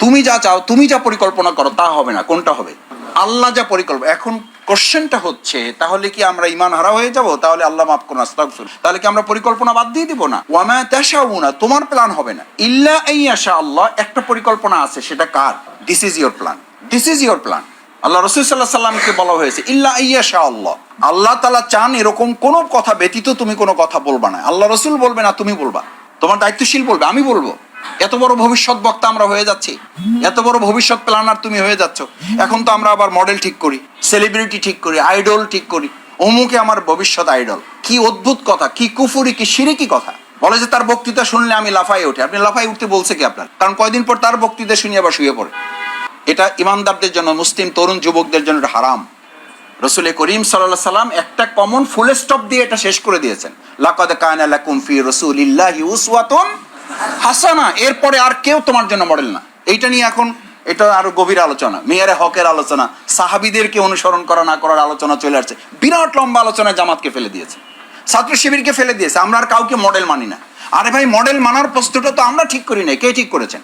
তুমি যা চাও, তুমি যা পরিকল্পনা করো, তা হবে না। কোনটা হবে? আল্লাহ যা পরিকল্পনা এখন কোশ্চেনটা হচ্ছে, তাহলে কি আমরা ইমান হারা হয়ে যাব? তাহলে আল্লাহ মাফ করুন আস্তাগফির তাহলে কি আমরা পরিকল্পনা বাদ দিয়ে দিব না? ওয়ামা তাশাউনা, তোমার প্ল্যান হবে না। ইল্লা আইয়াশা আল্লাহ একটা পরিকল্পনা আছে, সেটা কার? This is your plan this is your plan আল্লাহ রসুল সাল্লাহ সাল্লামকে বলা হয়েছে, ইল্লা আইয়াশা আল্লাহ আল্লাহ তালা চান এরকম কোনো কথা ব্যতীত তুমি কোনো কথা বলবা না। আল্লাহ রসুল বলবে না, তুমি বলবা। তোমার দায়িত্বশীল বলবে, আমি বলব। এত বড় ভবিষ্যৎ বক্তা আমরা হয়ে যাচ্ছি। এত বড় ভবিষ্যৎ প্ল্যানার তুমি হয়ে যাচ্ছ। এখন তো আমরা আবার মডেল ঠিক করি সেলিব্রিটি ঠিক করি আইডল ঠিক করি। অমুকে আমার ভবিষ্যৎ আইডল কি অদ্ভুত কথা, কি কুফুরি, কি সিরিকি কথা। বলে যে তার বক্তৃতা শুনলে আমি লাফাই উঠে। আপনি লাফাই উঠতে বলছে কি আপনার? কারণ কয়দিন পর তার বক্তৃতা শুনে আবার শুয়ে পড়ে। এটা ইমানদারদের জন্য, মুসলিম, তরুণ যুবকদের জন্য হারাম। রসুল করিম সাল্লাহ সাল্লাম একটা কমন ফুল স্টপ দিয়ে এটা শেষ করে দিয়েছেন। লাকাদ কায়না লাকুম ফি রাসূলিল্লাহি উসওয়াতুন হাসানা, এরপরে আর কেউ তোমার জন্য মডেল না। এইটা নিয়ে এখন এটা আরও গভীর আলোচনা, মেয়ারে হকের আলোচনা, সাহাবিদেরকে অনুসরণ করা না করার আলোচনা চলে আসছে। বিরাট লম্বা আলোচনা জামাতকে ফেলে দিয়েছে। ছাত্র শিবিরকে ফেলে দিয়েছে, আমরা আর কাউকে মডেল মানি না। আরে ভাই মডেল মানার প্রশ্নটা তো আমরা ঠিক করি নাই। কে ঠিক করেছেন?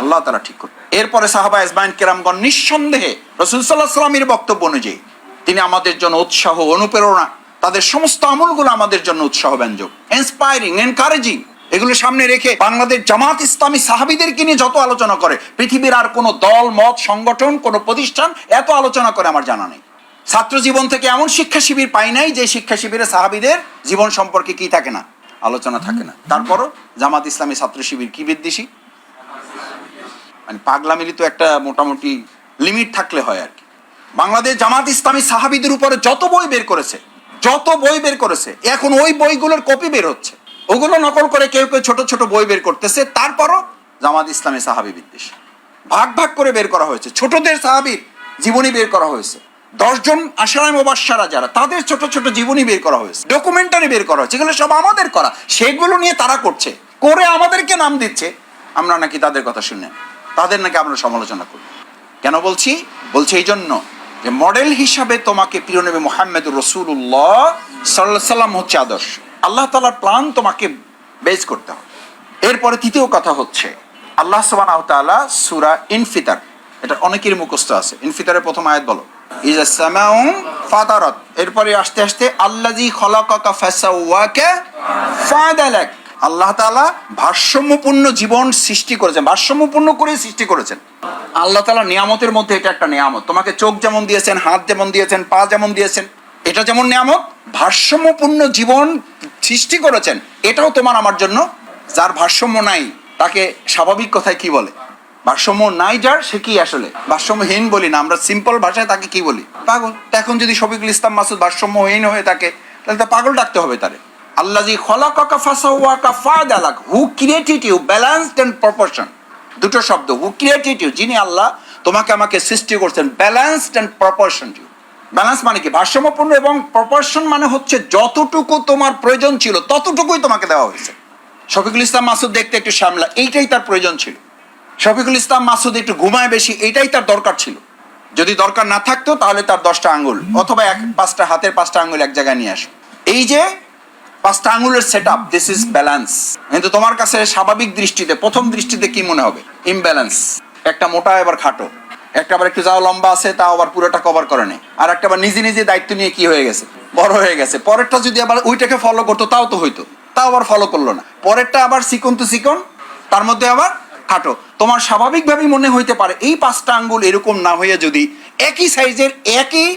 আল্লাহ তারা ঠিক করে এরপরে সাহাবা ইসমাইন কেরামগণ নিঃসন্দেহে রসুল সাল্লাহ সাল্লামের বক্তব্য অনুযায়ী, তিনি আমাদের জন্য উৎসাহ অনুপ্রেরণা, তাদের সমস্ত আমলগুলো আমাদের জন্য উৎসাহ ব্যঞ্জক ইন্সপায়ারিং এনকারেজিং এগুলো সামনে রেখে বাংলাদেশ জামাত ইসলামী সাহাবিদেরকে নিয়ে যত আলোচনা করে, পৃথিবীর আর কোনো দল, মত, সংগঠন, কোনো প্রতিষ্ঠান এত আলোচনা করে আমার জানা নেই। ছাত্র জীবন থেকে এমন শিক্ষা শিবির পাই নাই যে শিক্ষা শিবিরে সাহাবিদের জীবন সম্পর্কে কি থাকে না, আলোচনা থাকে না। তারপরও জামাত ইসলামী ছাত্র শিবির কি বিদ্বেষী? মানে পাগলামিলি তো একটা মোটামুটি লিমিট থাকলে হয় আর কি। বাংলাদেশ জামাত ইসলামী সাহাবিদের উপরে যত বই বের করেছে, যত বই বের করেছে, এখন ওই বইগুলোর কপি বের হচ্ছে। ওগুলো নকল করে কেউ কেউ ছোট ছোট বই বের করতেছে, তারপরও জামাত ইসলামী সাহাবি বিদ্বেষ। ভাগ ভাগ করে বের করা হয়েছে। ছোটদের সাহাবির জীবনী বের করা হয়েছে। দশজন আশারায় মোবাসারা যারা, তাদের ছোট ছোট জীবনী বের করা হয়েছে। ডকুমেন্টারি বের করা হয়েছে। এগুলো সব আমাদের করা। সেগুলো নিয়ে তারা করছে। করে আমাদেরকে নাম দিচ্ছে। আমরা নাকি তাদের কথা শুনে তাদের নাকি আমরা সমালোচনা করি। কেন বলছি? বলছি এই জন্য যে মডেল হিসাবে তোমাকে প্রিয় নবী মোহাম্মদ রসুল্লাহ সাল্লাহ সাল্লাম হচ্ছে আদর্শ। আল্লাহ তালার প্ল্যান তোমাকে বেজ করতে হবে। এরপরে তৃতীয় কথা হচ্ছে, আল্লাহ সুবহানাহু ওয়া তাআলা সূরা ইনফিতার, এটা অনেকের মুখস্থ আছে। ইনফিতারের প্রথম আয়াত বলো, ইজা সামাউ ফাতারাত এরপরে আস্তে আস্তে, আল্লাযী খলাকাকা ফাসাওয়াকা ফাদালাক আল্লাহ তাআলা ভারসাম্যপূর্ণ জীবন সৃষ্টি করেছেন, ভারসাম্যপূর্ণ করে সৃষ্টি করেছেন। আল্লাহ তাআলা নিয়ামতের মধ্যে এটা একটা নিয়ামত। তোমাকে চোখ যেমন দিয়েছেন, হাত যেমন দিয়েছেন, পা যেমন দিয়েছেন, এটা যেমন নিয়ামত, ভারসাম্যপূর্ণ জীবন সৃষ্টি করেছেন, এটাও তোমার আমার জন্য, যার ভারসাম্য নাই, তাকে স্বাভাবিক কথায় কি বলে? ভারসাম্য নাই যার, সে কি আসলে? ভারসাম্যহীন বলি না, আমরা সিম্পল ভাষায় তাকে কি বলি? পাগল। এখন যদি শফিকুল ইসলাম মাসুদ ভারসাম্যহীন হয়ে থাকে, তাহলে তা পাগল ডাকতে হবে তারে। আল্লাহ জি who created you balanced and proportion দুটো শব্দ হু ক্রিয়েটেড যিনি আল্লাহ, তোমাকে আমাকে সৃষ্টি করছেন balanced and proportion you balance মানে কি? ভারসাম্যপূর্ণ এবং প্রপোর্শন মানে হচ্ছে যতটুকু তোমার প্রয়োজন ছিল, ততটুকুই তোমাকে দেওয়া হয়েছে। শফিকুল ইসলাম মাসুদ দেখতে একটু শ্যামলা, এইটাই তার প্রয়োজন ছিল। শফিকুল ইসলাম মাসুদ একটু ঘুমায় বেশি এটাই তার দরকার ছিল। যদি দরকার না থাকতো, তাহলে তার দশটা আঙ্গুল, অথবা এক, পাঁচটা হাতের পাঁচটা আঙুল এক জায়গায় নিয়ে আসো। এই যে পাঁচটা আঙুলের set up this is balance কিন্তু তোমার কাছে স্বাভাবিক দৃষ্টিতে, প্রথম দৃষ্টিতে কি মনে হবে? ইমব্যালেন্স একটা মোটা, এবার খাটো। একটা আবার একটু যাও লম্বা আছে, তাও আবার পুরোটা কভার করে নেই আর একটা আবার নিজে নিজে দায়িত্ব নিয়ে কি হয়ে গেছে? বড় হয়ে গেছে। পরেরটা যদি আবার ওইটাকে ফলো করতো, তাও তো হইতো। তাও আবার ফলো করল না। পরেরটা আবার চিকন তো চিকন, তার মধ্যে আবার খাটো। তোমার স্বাভাবিকভাবেই মনে হইতে পারে, এই পাঁচটা আঙ্গুল এরকম না হইয়া যদি একই সাইজের, একই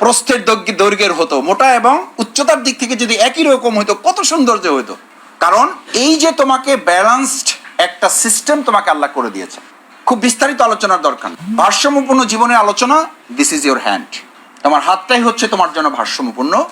প্রস্থের দৈর্ঘ্যের হতো, মোটা এবং উচ্চতার দিক থেকে যদি একই রকম হইতো, কত সৌন্দর্য হইতো। কারণ এই যে তোমাকে ব্যালান্সড একটা সিস্টেম তোমাকে আল্লাহ করে দিয়েছে। খুব বিস্তারিত আলোচনার দরকার ভারসাম্যপূর্ণ জীবনের আলোচনা দিস ইজ ইউর হ্যান্ড তোমার হাতটাই হচ্ছে তোমার জন্য ভারসাম্যপূর্ণ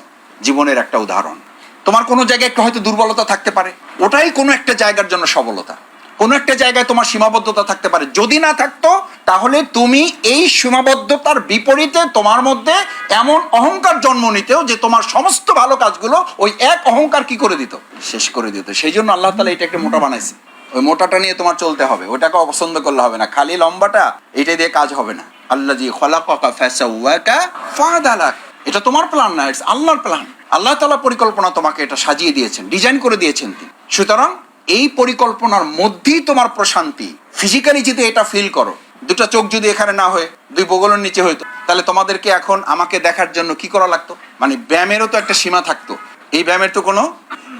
জীবনের একটা উদাহরণ। তোমার কোনো জায়গায় একটু হয়তো দুর্বলতা থাকতে পারে। ওটাই কোনো একটা জায়গার জন্য সবলতা। কোনো একটা জায়গায় তোমার সীমাবদ্ধতা থাকতে পারে। যদি না থাকতো, তাহলে তুমি এই সীমাবদ্ধতার বিপরীতে তোমার মধ্যে এমন অহংকার জন্ম নিতেও যে তোমার সমস্ত ভালো কাজগুলো ওই এক অহংকার কি করে দিত? শেষ করে দিত। সেই জন্য আল্লাহ তালা এটা একটা মোটা বানাইছে। ওই মোটাটা নিয়ে তোমার চলতে হবে, ওটাকে অপছন্দ করলে হবে না। খালি লম্বাটা এটা দিয়ে কাজ হবে না। আল্লাহ জি ফাদালাক। এটা তোমার প্ল্যান না ইটস আল্লাহর প্ল্যান আল্লাহ তালা পরিকল্পনা তোমাকে এটা সাজিয়ে দিয়েছেন ডিজাইন করে দিয়েছেন তিনি। সুতরাং এই পরিকল্পনার মধ্যেই তোমার প্রশান্তি। ফিজিক্যালি যদি এটা ফিল করো, দুটো চোখ যদি এখানে না হয়ে, দুই বগলের নিচে হইতো, তাহলে তোমাদেরকে এখন আমাকে দেখার জন্য কি করা লাগতো? মানে ব্যায়ামেরও তো একটা সীমা থাকতো। এই ব্যায়ামের তো কোনো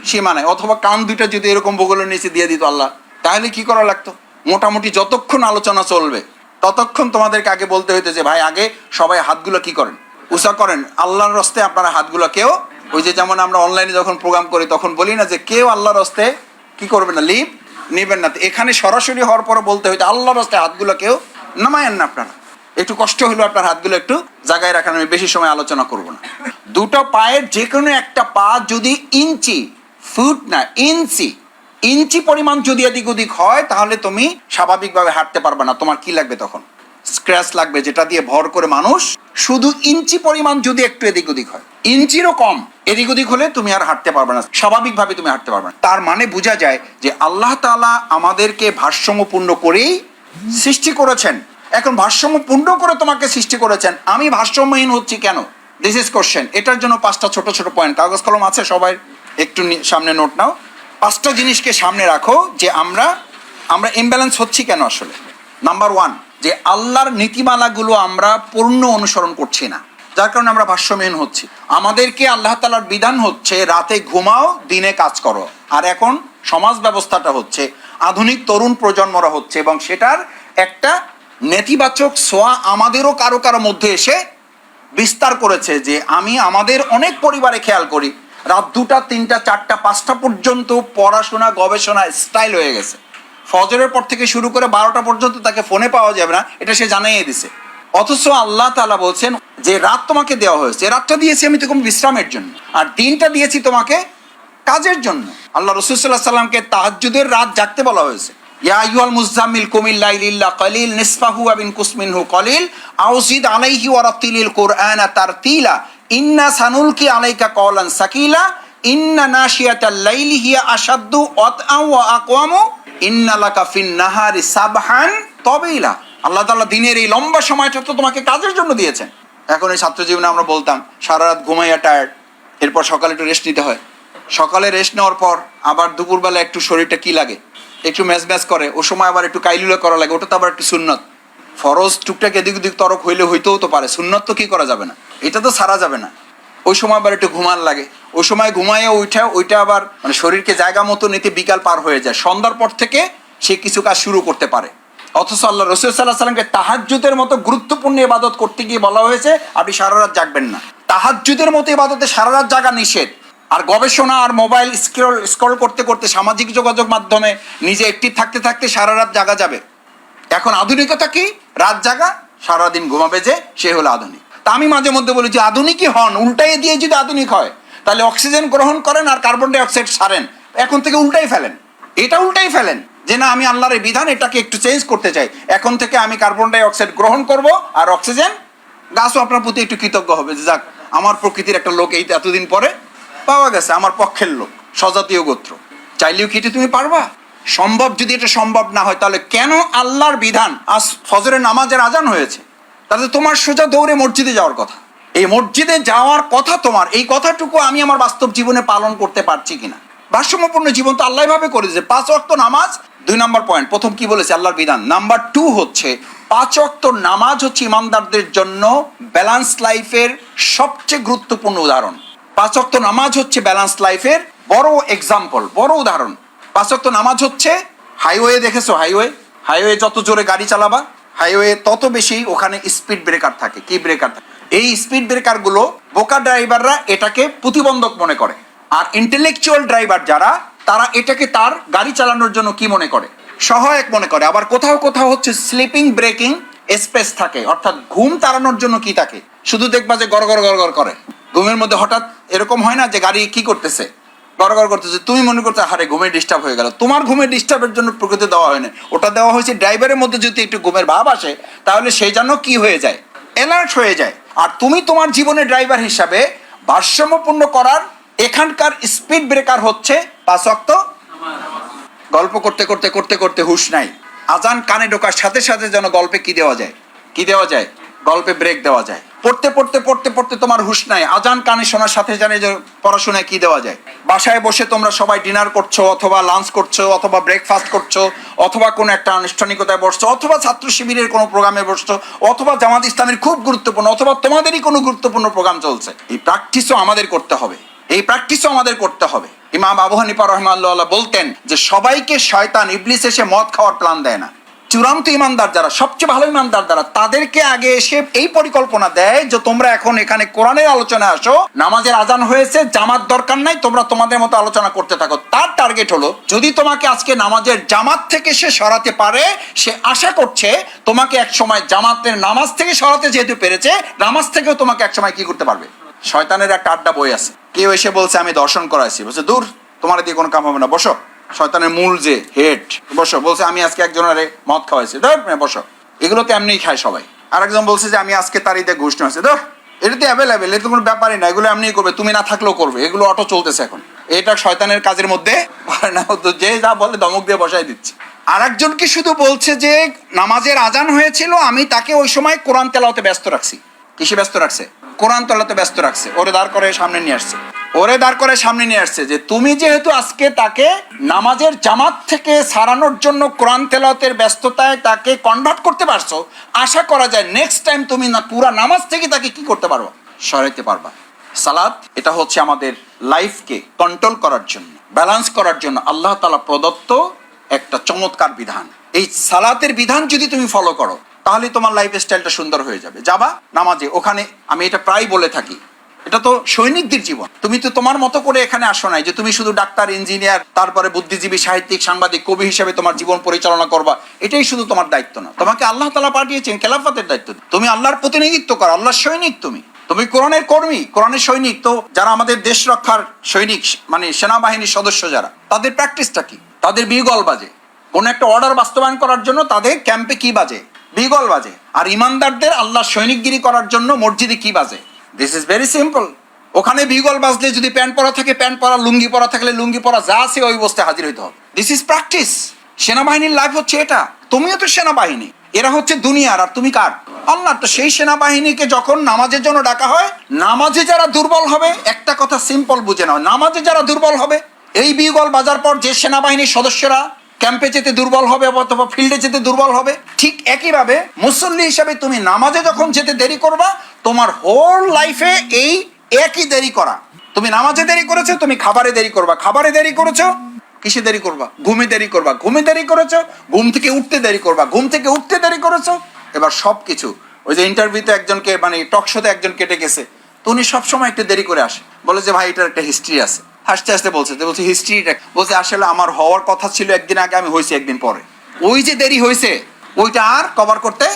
সীমা নাই, অথবা কান দুইটা যদি এরকম বগলের নিচে দিয়ে দিত আল্লাহ, তাহলে কি করা লাগতো? মোটামুটি যতক্ষণ আলোচনা চলবে, ততক্ষণ তোমাদেরকে আগে বলতে হইতো যে, ভাই, আগে সবাই হাতগুলো কি করেন? উষা করেন। আল্লাহর রস্তে আপনারা হাতগুলো কেউ, ওই যে যেমন আমরা অনলাইনে যখন প্রোগ্রাম করি, তখন বলি না যে, কেউ আল্লাহর রস্তে কি করবে না লিভ নেবেন না। এখানে সরাসরি হওয়ার পরে বলতে হইতো, আল্লাহর রস্তে হাতগুলো কেউ নামায়েন না আপনারা। একটু কষ্ট হলো আপনার হাতগুলো একটু জায়গায় রাখার আমি বেশি সময় আলোচনা করব না। দুটো পায়ের যে কোনো একটা পা যদি ইঞ্চি ফুট না ইঞ্চি। ইঞ্চি পরিমাণ যদি এদিক ওদিক হয়, তাহলে তুমি স্বাভাবিকভাবে হাঁটতে পারবে না। তোমার কি লাগবে তখন? স্ক্র্যাচ লাগবে, যেটা দিয়ে ভর করে মানুষ শুধু ইঞ্চি পরিমাণ যদি একটু এদিক ওদিক হয়। ইঞ্চিরও কম, এদিক ওদিক হলে তুমি আর হাঁটতে পারবে না। স্বাভাবিকভাবে তুমি হাঁটতে পারবে না। তার মানে বোঝা যায় যে আল্লাহ তাআলা আমাদেরকে ভারসাম্যপূর্ণ করেই সৃষ্টি করেছেন। এখন ভারসাম্যপূর্ণ করে তোমাকে সৃষ্টি করেছেন। আমি ভারসাম্যহীন হচ্ছি কেন? দিস ইজ কোশ্চেন এটার জন্য পাঁচটা ছোট ছোট পয়েন্ট কাগজ কলম আছে সবাই? একটু সামনে নোট নাও। পাঁচটা জিনিসকে সামনে রাখো যে আমরা আমরা ইমব্যালেন্স হচ্ছি কেন আসলে? নাম্বার ওয়ান যে আল্লাহর নীতিমালাগুলো আমরা পূর্ণ অনুসরণ করছি না। যার কারণে আমরা ভাষ্যহীন হচ্ছি। আমাদেরকে আল্লাহ তালার বিধান হচ্ছে, রাতে ঘুমাও, দিনে কাজ করো। আর এখন সমাজ ব্যবস্থাটা হচ্ছে, আধুনিক তরুণ প্রজন্মরা হচ্ছে এবং সেটার একটা নেতিবাচক সোয়া আমাদেরও কারও কারও মধ্যে এসে বিস্তার করেছে যে আমি আমাদের অনেক পরিবারে খেয়াল করি। রাত দুটা, তিনটা, চারটা, পাঁচটা পর্যন্ত পড়াশোনা, গবেষণা স্টাইল হয়ে গেছে। ফজরের পর থেকে শুরু করে বারোটা পর্যন্ত তাকে ফোনে পাওয়া যাবে না, এটা সে জানাইয়ে দিছে। অথচ আল্লাহ তালা বলছেন, যে রাত তোমাকে দেওয়া হয়েছে রাতটা দিয়েছি আমি তোমাকে বিশ্রামের জন্য, আর দিনটা দিয়েছি তোমাকে কাজের জন্য। আল্লাহ রসুল্লাহ সাল্লামকে তাহাজ্জুদের রাত জাগতে বলা হয়েছে। ইয়া আইয়ুহাল মুজাম্মিল কুমিল লাইলিল্লা কলিল, নিসফাহু আবিন কুসমিনহু কলিল, আউজিদ আলাইহি ওয়া রাতিলিল কুরআনা তারতিলা ইন্না সানুলকি আলাইকা কওলান সাকিলা, ইন্না নাশিয়াতাল লাইলি হিয়া আশাদ্দু ওয়াতআ ওয়া ইন্না লাকা ফিন নাহারি সাবহান তবেইলা। আল্লাহ তাআলা দিনের এই লম্বা সময়টা তো তোমাকে কাজের জন্য দিয়েছেন। এখন এই ছাত্র জীবনে আমরা বলতাম, সারা রাত ঘুমাইয়া টায়ার্ড এরপর সকালে একটু রেস্ট নিতে হয়। সকালে রেস্ট নেওয়ার পর আবার দুপুরবেলা একটু শরীরটা কি লাগে? একটু ম্যাচ ম্যাচ করে, ও সময় আবার একটু কাইলুলা করা লাগে, ওটা তো আবার একটু সুন্নত। ফরজ টুকটাক এদিক ওদিক তরক হইলে হইতেও তো পারে, সুন্নত তো কি করা যাবে না? এটা তো সারা যাবে না। ওই সময় আবার একটু ঘুমান লাগে। ওই সময় ঘুমায় ওইটা ওইটা আবার মানে শরীরকে জায়গা মতো নিতে বিকাল পার হয়ে যায়। সন্ধ্যার পর থেকে সে কিছু কাজ শুরু করতে পারে। অথচ আল্লাহ রসুল সাল্লাহ সাল্লামকে তাহাজ্জুদের মতো গুরুত্বপূর্ণ ইবাদত করতে গিয়ে বলা হয়েছে, আপনি সারা রাত জাগবেন না। তাহাজ্জুদের মতো ইবাদতে সারা রাত জাগা নিষেধ। আর গবেষণা আর মোবাইল স্ক্রল স্ক্রল করতে করতে সামাজিক যোগাযোগ মাধ্যমে নিজে একটি থাকতে থাকতে সারা রাত জাগা যাবে। এখন আধুনিকতা কি? রাত জাগা, সারাদিন ঘুমাবে যে, সে হলো আধুনিক। তা আমি মাঝে মধ্যে বলি যে, আধুনিকই হন উল্টাই দিয়ে যদি আধুনিক হয়, তাহলে অক্সিজেন গ্রহণ করেন আর কার্বন ডাই অক্সাইড ছাড়েন এখন থেকে উল্টাই ফেলেন। এটা উল্টাই ফেলেন যে, না, আমি আল্লাহর এই বিধান, এটাকে একটু চেঞ্জ করতে চাই। এখন থেকে আমি কার্বন ডাই অক্সাইড গ্রহণ করব আর অক্সিজেন, গাছও আপনার প্রতি একটু কৃতজ্ঞ হবে যে, যাক, আমার প্রকৃতির একটা লোক এই এতদিন পরে পাওয়া গেছে, আমার পক্ষের লোক, স্বজাতীয় গোত্র। চাইলেও কি তুমি পারবা? সম্ভব যদি এটা সম্ভব না হয়, তাহলে কেন আল্লাহর বিধান? আজ ফজরের নামাজের আজান হয়েছে। তাহলে তোমার সোজা দৌড়ে মসজিদে যাওয়ার কথা। এই মসজিদে যাওয়ার কথা তোমার, এই কথাটুকু আমি আমার বাস্তব জীবনে পালন করতে পারছি কিনা? ভারসাম্যপূর্ণ জীবন তো আল্লাহ ভাবে করে দিয়েছে। পাঁচ অক্ত নামাজ, দুই নাম্বার পয়েন্ট প্রথম কি বলেছে? আল্লাহর বিধান। নাম্বার টু হচ্ছে, পাঁচ অক্ত নামাজ হচ্ছে ইমানদারদের জন্য ব্যালান্স লাইফের সবচেয়ে গুরুত্বপূর্ণ উদাহরণ। পাঁচ অক্ত নামাজ হচ্ছে ব্যালান্স লাইফের বড় এক্সাম্পল বড় উদাহরণ। পাঁচ অক্ত নামাজ হচ্ছে হাইওয়ে দেখেছ হাইওয়ে হাইওয়ে যত জোরে গাড়ি চালাবা হাইওয়ে তত বেশি ওখানে স্পিড ব্রেকার থাকে। কি ব্রেকার থাকে? এই স্পিড ব্রেকারগুলো বোকা ড্রাইভাররা এটাকে প্রতিবন্ধক মনে করে। আর ইন্টেলেকচুয়াল ড্রাইভার যারা, তারা এটাকে তার গাড়ি চালানোর জন্য কি মনে করে? সহায়ক মনে করে। আবার কোথাও কোথাও হচ্ছে স্লিপিং ব্রেকিং স্পেস থাকে। অর্থাৎ ঘুম তাড়ানোর জন্য কি থাকে? শুধু দেখবা যে গড় গড় গড় করে। ঘুমের মধ্যে হঠাৎ এরকম হয় না যে গাড়ি কি করতেছে? গড়গড় করতেছে, তুমি মনে করছ হারে ঘুমের ডিস্টার্ব হয়ে গেল। তোমার ঘুমের ডিস্টার্বের জন্য প্রকৃতি দেওয়া হয়নি। ওটা দেওয়া হয়েছে ড্রাইভারের মধ্যে যদি একটু ঘুমের ভাব আসে, তাহলে সেই জন্য কি হয়ে যায়? অ্যালার্ট হয়ে যায়। আর তুমি তোমার জীবনে ড্রাইভার হিসাবে ভারসাম্যপূর্ণ করার এখানকার স্পিড ব্রেকার হচ্ছে পাঁচ গল্প করতে করতে করতে করতে হুশ নাই। আজান কানে ঢোকার সাথে সাথে যেন গল্পে কি দেওয়া যায়? কি দেওয়া যায়? গল্পে ব্রেক দেওয়া যায়। পড়তে পড়তে পড়তে পড়তে তোমার হুশ নাই। আজান, কানে শোনার সাথে জানে যে পড়াশোনায় কি দেওয়া যায়। বাসায় বসে তোমরা সবাই ডিনার করছ অথবা লাঞ্চ করছ অথবা ব্রেকফাস্ট করছ অথবা কোনো একটা আনুষ্ঠানিকতায় বসছো অথবা ছাত্র শিবিরের কোনো প্রোগ্রামে বসছো অথবা জামাত ইসলামের খুব গুরুত্বপূর্ণ অথবা তোমাদেরই কোনো গুরুত্বপূর্ণ প্রোগ্রাম চলছে। এই প্র্যাকটিসও আমাদের করতে হবে। এই প্র্যাকটিসও আমাদের করতে হবে। ইমাম আবু হানিফা রহমাল্লাহ বলতেন যে, সবাইকে শয়তান ইবলিস এসে মদ খাওয়ার প্ল্যান দেয় না। চূড়ান্ত ইমানদার যারা, সবচেয়ে ভালো ইমানদার যারা, তাদেরকে আগে এসে এই পরিকল্পনা দেয় যে তোমরা এখন এখানে কোরআনের আলোচনায় আসো, নামাজের আজান হয়েছে, জামাত দরকার নাই, তোমরা তোমাদের মতো আলোচনা করতে থাকো। তার টার্গেট হলো, যদি তোমাকে আজকে নামাজের জামাত থেকে সে সরাতে পারে, সে আশা করছে তোমাকে এক সময় জামাতের নামাজ থেকে সরাতে যেহেতু পেরেছে, নামাজ থেকেও তোমাকে এক সময় কি করতে পারবে? শয়তানের একটা আড্ডা বই আছে। কেউ এসে বলছে, আমি দর্শন করাইছি। বলছে, দূর, তোমার দিয়ে কোনো কাম হবে না, বসো। শয়তানের মূল যে হেড বসো, বলছে আমি আজকে একজনের মদ খাওয়াইছি। ধর বসো। এগুলো তো এমনিই খায় সবাই। আর একজন বলছে যে আমি আজকে তারিতে ঘুষ নিয়েছি ধর, এটা তো অ্যাভেলেবেল এটা কোনো ব্যাপারই না, এগুলো এমনিই করবে, তুমি না থাকলেও করবে, এগুলো অটো চলতেছে এখন। এটা শয়তানের কাজের মধ্যে পড়ে না তো যে যা বলে দমক দিয়ে বসাই দিচ্ছে। আর একজনকে শুধু বলছে যে নামাজের আজান হয়েছিল, আমি তাকে ওই সময় কোরআন তেলাওতে ব্যস্ত রাখছি। কিসে ব্যস্ত রাখছে? কোরআন তলাতে ব্যস্ত রাখছে। ওরে দাঁড় করে সামনে নিয়ে আসছে। ওরে দাঁড় করে সামনে নিয়ে আসছে যে তুমি যেহেতু আজকে তাকে নামাজের জামাত থেকে সারানোর জন্য কোরআন তেলাওয়াতের ব্যস্ততায় তাকে কনভার্ট করতে পারছ, আশা করা যায় নেক্সট টাইম তুমি না পুরা নামাজ থেকে তাকে কি করতে পারবা সরাইতে পারবা। সালাদ এটা হচ্ছে আমাদের লাইফকে কন্ট্রোল করার জন্য ব্যালেন্স করার জন্য আল্লাহ তালা প্রদত্ত একটা চমৎকার বিধান। এই সালাতের বিধান যদি তুমি ফলো করো, তাহলে তোমার লাইফ স্টাইলটা সুন্দর হয়ে যাবে। যাবা নামাজে, ওখানে আমি এটা প্রায় বলে থাকি এটা তো সৈনিকদের জীবন। তুমি তো তোমার মতো করে এখানে আসো নাই যে তুমি শুধু ডাক্তার, ইঞ্জিনিয়ার, তারপরে বুদ্ধিজীবী, সাহিত্যিক, সাংবাদিক, কবি হিসেবে তোমার জীবন পরিচালনা করবা। এটাই শুধু তোমার দায়িত্ব না। তোমাকে আল্লাহ তালা পাঠিয়েছেন খেলাফতের দায়িত্ব। তুমি আল্লাহর প্রতিনিধিত্ব করো, আল্লাহর সৈনিক তুমি। তুমি কোরআনের কর্মী, কোরআনের সৈনিক। তো যারা আমাদের দেশ রক্ষার সৈনিক মানে সেনাবাহিনীর সদস্য যারা, তাদের প্র্যাকটিসটা কি? তাদের বিগল বাজে। কোন একটা অর্ডার বাস্তবায়ন করার জন্য তাদের ক্যাম্পে কি বাজে? বিগল বাজে। আর ইমানদারদের আল্লাহ সৈনিকগিরি করার জন্য মসজিদে কি বাজে? দিস ইজ ভেরি সিম্পল ওখানে বিগল বাজলে যদি প্যান্ট পরা থাকে, প্যান্ট পরা, লুঙ্গি পরা থাকলে লুঙ্গি পরা, যা আছে ওই অবস্থায় হাজির হইতে হবে। দিস ইজ প্র্যাকটিস সেনাবাহিনীর লাইফ হচ্ছে এটা। তুমিও তো সেনাবাহিনী। এরা হচ্ছে দুনিয়ার, আর তুমি কার? আল্লাহ, তো সেই সেনাবাহিনীকে যখন নামাজের জন্য ডাকা হয়, নামাজে যারা দুর্বল হবে, একটা কথা সিম্পল বুঝে নাও, নামাজে যারা দুর্বল হবে, এই বিগল বাজার পর যে সেনাবাহিনীর সদস্যরা ক্যাম্পে যেতে দুর্বল হবে অথবা ফিল্ডে যেতে দুর্বল হবে, ঠিক একইভাবে মুসল্লি হিসাবে তুমি নামাজে যখন যেতে দেরি করবা, তোমার হোল লাইফে এই একই দেরি করা। তুমি নামাজে দেরি করেছ, তুমি খাবারে দেরি করবা। খাবারে দেরি করেছ, কিসে দেরি করবা? ঘুমে দেরি করবা। ঘুমে দেরি করেছ, ঘুম থেকে উঠতে দেরি করবা। ঘুম থেকে উঠতে দেরি করেছ, এবার সব কিছু ওই যে ইন্টারভিউতে একজনকে মানে টক শোতে একজন কেটে গেছে, তো উনি সবসময় একটু দেরি করে আসে। বলে যে, ভাই, এটার একটা হিস্ট্রি আছে। হাসতে হাসতে বলছে বলছে হিস্ট্রিটা বলছে, আসলে আমার হওয়ার কথা ছিল একদিন আগে, আমি হয়েছি একদিন পরে। ওই যে দেরি হয়েছে, ওইটা আর কভার করতে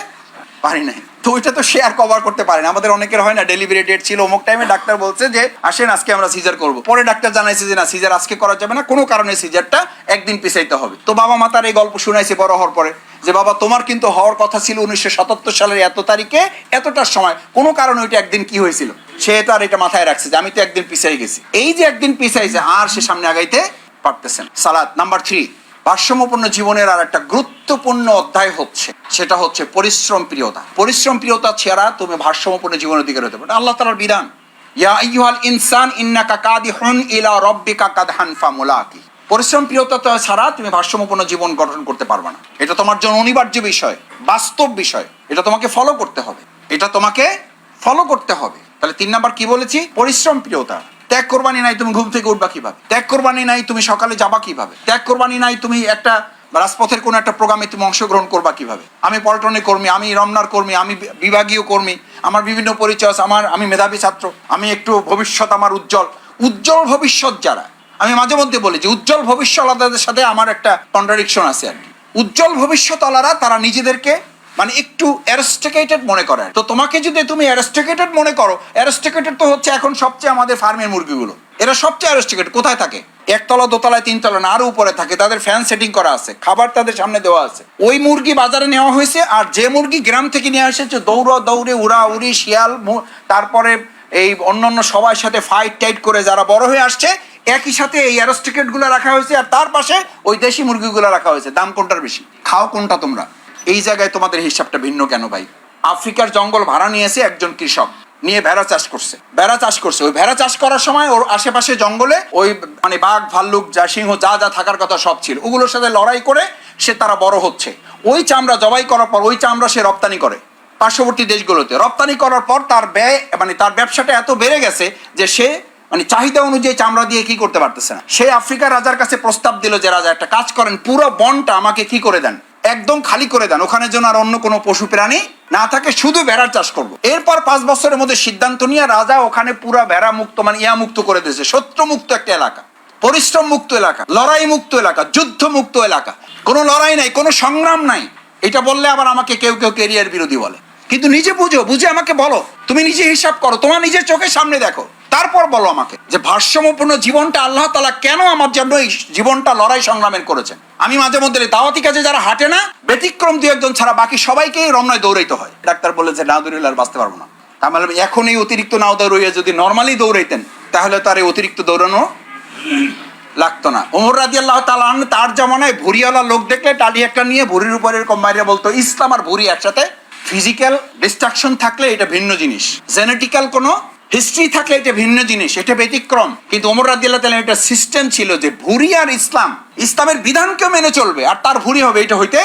পারি নাই। তো ওইটা তো সে আর কভার করতে পারে না। আমাদের অনেকের হয় না ডেলিভারি ডেট ছিল, অমুক টাইমে ডাক্তার বলছে যে, আসেন, আজকে আমরা সিজার করব। পরে ডাক্তার জানাইছে যে, না সিজার আজকে করা যাবে না। কোনো কারণে সিজারটা একদিন পিছাইতে হবে। তো বাবা মা তার এই গল্প শুনাইছে বড় হওয়ার পরে যে, বাবা, তোমার কিন্তু হওয়ার কথা ছিল উনিশশো সাতাত্তর সালের এত তারিখে, এতটার সময়। কোনো কারণে ওইটা একদিন কি হয়েছিল? সে তো আর এটা মাথায় রাখছে যে, আমি তো একদিন পিছাই গেছি। এই যে একদিন পিছাইছে, আর সে সামনে আগাইতে পারতেছেন সালাদ নাম্বার থ্রি ভারসাম্যপূর্ণ জীবনের আর একটা গুরুত্বপূর্ণ অধ্যায় হচ্ছে, সেটা হচ্ছে পরিশ্রম প্রিয়তা। পরিশ্রম প্রিয়তা ছাড়া তুমি ভারসাম্যপূর্ণ জীবনের দিকে হতে পারো আল্লাহ তালার বিধান। ইয়া আইয়ুহাল ইনসান ইন্নাকা কাদিহুন ইলা রব্বিকা কাদহান ফামুলাকি। পরিশ্রম প্রিয়তা ছাড়া তুমি ভারসাম্যপূর্ণ জীবন গঠন করতে পারবে না। এটা তোমার জন্য অনিবার্য বিষয়, বাস্তব বিষয়। এটা তোমাকে ফলো করতে হবে। এটা তোমাকে ফলো করতে হবে। তাহলে তিন নাম্বার কি বলেছি? পরিশ্রম প্রিয়তা। ত্যাগ করবানি নাই, তুমি ঘুম থেকে উঠবা কীভাবে? ত্যাগ করবানি নাই, তুমি সকালে যাবা কীভাবে? ত্যাগ করবানি নাই, তুমি একটা রাজপথের কোনো একটা প্রোগ্রামে তুমি অংশগ্রহণ করবা কীভাবে? আমি পল্টনের কর্মী, আমি রমনার কর্মী, আমি বিভাগীয় কর্মী, আমার বিভিন্ন পরিচয় আমার, আমি মেধাবী ছাত্র, আমি একটু ভবিষ্যৎ আমার উজ্জ্বল। উজ্জ্বল ভবিষ্যৎ যারা, আমি মাঝে মধ্যে বলি যে উজ্জ্বল ভবিষ্যৎ আলাদাদের সাথে আমার একটা কন্ট্রাডিকশন আছে আর কি। উজ্জ্বল ভবিষ্যৎওয়ালারা তারা নিজেদেরকে মানে একটু অ্যারেস্টিকেটেড মনে করে তো তোমাকে যদি তুমি অ্যারেস্টিকেটেড মনে করো অ্যারেস্টিকেটেড তো হচ্ছে এখন সবচেয়ে আমাদের ফার্মের মুরগিগুলো। এরা সবচেয়ে অ্যারেস্টিকেটেড কোথায় থাকে? একতলা, দোতলায়, তিনতলা, না, আরও উপরে থাকে, তাদের ফ্যান সেটিং করা আছে, খাবার তাদের সামনে দেওয়া আছে। ওই মুরগি বাজারে নেওয়া হয়েছে, আর যে মুরগি গ্রাম থেকে নিয়ে এসেছে, দৌড়া, দৌড়ে, উড়া, উড়ি, শিয়াল তারপরে এই অন্যান্য সবার সাথে ফাইট টাইট করে যারা বড় হয়ে আসছে, একই সাথে এই অ্যারোস্টিকেটগুলো রাখা হয়েছে, আর তার পাশে ওই দেশি মুরগিগুলো রাখা হয়েছে, দাম কোনটার বেশি? খাও কোনটা তোমরা? এই জায়গায় তোমাদের হিসাবটা ভিন্ন কেন ভাই? আফ্রিকার জঙ্গল ভাড়া নিয়েছে একজন কৃষক, নিয়ে ভেড়া চাষ করছে। ভেড়া চাষ করছে। ওই ভেড়া চাষ করার সময় ওর আশেপাশে জঙ্গলে ওই মানে বাঘ, ভাল্লুক, যা সিংহ, যা যা থাকার কথা সব ছিল। ওগুলোর সাথে লড়াই করে সে তারা বড় হচ্ছে। ওই চামড়া জবাই করার পর ওই চামড়া সে রপ্তানি করে পার্শ্ববর্তী দেশগুলোতে। রপ্তানি করার পর তার ব্যয় মানে তার ব্যবসাটা এত বেড়ে গেছে যে সে মানে চাহিদা অনুযায়ী চামড়া দিয়ে কি করতে পারতেছে না। সে আফ্রিকার রাজার কাছে প্রস্তাব দিল যে, রাজা, একটা কাজ করেন, পুরো বনটা আমাকে কি করে দেন? একদম খালি করে দেন। ওখানে যেন আর অন্য কোনো পশু প্রাণী না থাকে, শুধু ভেড়ার চাষ করব। এরপর পাঁচ বছরের মধ্যে সিদ্ধান্ত নিয়ে রাজা ওখানে পুরা ভেড়া মুক্ত মানে ইয়া মুক্ত করে দিয়েছে। শত্রু মুক্ত একটা এলাকা, পরিশ্রম মুক্ত এলাকা, লড়াই মুক্ত এলাকা, যুদ্ধ মুক্ত এলাকা। কোনো লড়াই নাই, কোনো সংগ্রাম নাই। এটা বললে আবার আমাকে কেউ কেউ কেরিয়ার বিরোধী বলে। কিন্তু নিজে বুঝো, বুঝে আমাকে বলো। তুমি নিজে হিসাব করো, তোমার নিজের চোখের সামনে দেখো। তারপর বলো আমাকে যে ভারসাম্যপূর্ণ জীবনটা আল্লাহ তালা কেন আমার জন্য এই জীবনটা লড়াই সংগ্রামের করেছেন? আমি মাঝে মধ্যে দাওয়াতি কাজে যারা হাঁটে না, ব্যতিক্রম দু একজন ছাড়া বাকি সবাইকেই রমনায় দৌড়াইতে হয়। ডাক্তার বলে যে, না দৌড়িলে আর বাঁচতে পারব না। তাহলে এখন এই অতিরিক্ত নাও দৌড়িয়ে যদি নর্মালি দৌড়াইতেন, তাহলে তার এই অতিরিক্ত দৌড়ানো লাগতো না। ওমর রাজি আল্লাহ তালান তার জামানায় ভুরিওয়ালা লোক দেখলে টালি একটা নিয়ে ভুরির উপরে এরকম বাইরে বলতো, ইসলাম আর ভুরি একসাথে ফিজিক্যাল ডিস্ট্রাকশন থাকলে এটা ভিন্ন জিনিস। জেনেটিক্যাল কোনো হিস্ট্রি থাকলে এটা ভিন্ন জিনিস, এটা ব্যতিক্রম। কিন্তু ওমর রাজি আল্লাহ তালান একটা সিস্টেম ছিল যে ভুরি আর ইসলাম, ইসলামের বিধানকেও মেনে চলবে, আর তার ভুরি হবে, এটা হইতে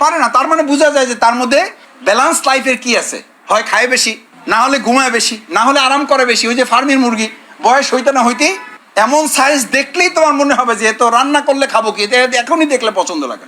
পারে না। তার মানে বোঝা যায় যে তার মধ্যে ব্যালান্স লাইফের কি আছে? হয় খায় বেশি, না হলে ঘুমায় বেশি, না হলে আরাম করে বেশি। ওই যে ফার্মির মুরগি, বয়স হইতে না হইতেই এমন সাইজ দেখলেই তোমার মনে হবে যে তো রান্না করলে খাব কি? এখনই দেখলে পছন্দ লাগে